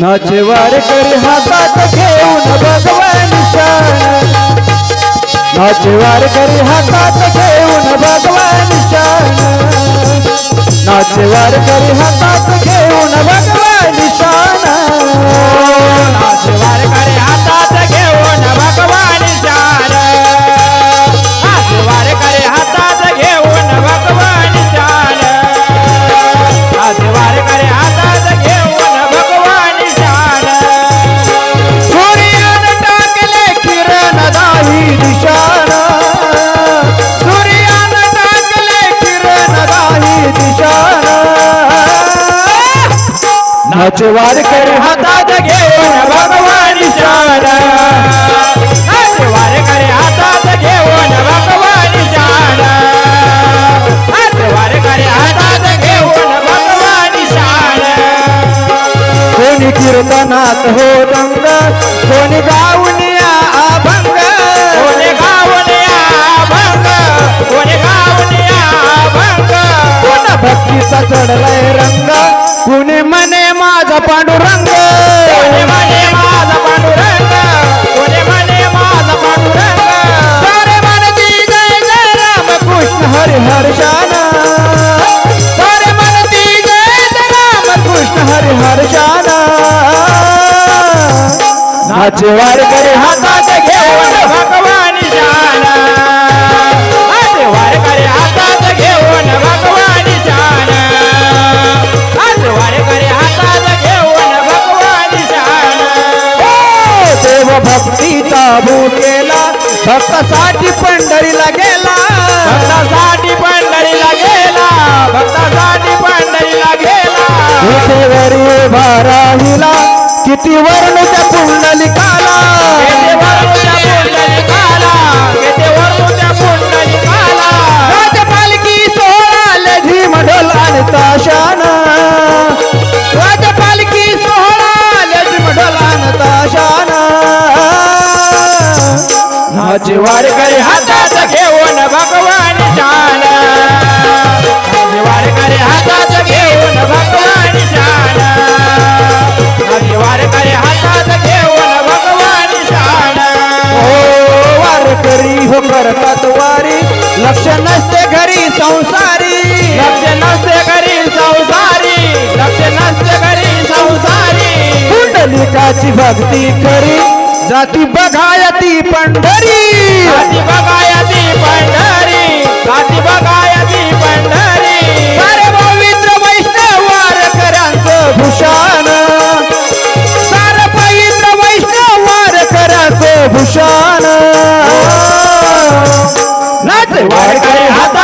नाचे वारकरी हातात घेऊन भगवान शान. नाचे वारकरी हातात घेऊन भगवान शान. नाचे वारकरी हातात घेऊन भगवान शान. नाचवार नाचे वार करी हातात घेऊन भगवानी शान. नाचवार करे हातात घेऊन भगवानी शान. नाचवार करे हातात घेऊन भगवान शान. कोणी कीर्तनात हो रंग कोणी गाऊनिया अभंग. कोणी गाऊन या भंग कोणी गाऊन या भंग कोणा भक्तीचा चढलाय नाचे वार करे हातात घेऊन भगवान शान वार करे हातात घेऊन भगवान शान वार करे हातात घेऊन भगवान शान ओ हो, देव भक्तीचा भूकेला भक्तासाठी पंढरीला गेला. भक्तासाठी पंढरीला गेला. भक्तासाठी पंढरीला गेला. विठेवरी उभा राहिला. किती वर्ण त्या पुंडलिकाला राजपालकी सोहळा लेझी मढोल आणि ताशान राजपालकी सोहळा लेझी मढोल आणि ताशान नाचे वार करे हातात घेऊन भगवान वारी लक्ष नसते घरी संसारी. लक्ष नसते घरी संसारी. लक्ष नसते घरी संसारी. पुंडलिकाची भक्ती करी. जाती बघायती पंढरी. साती बघायची पंढरी. साती बघायची वारकरी हात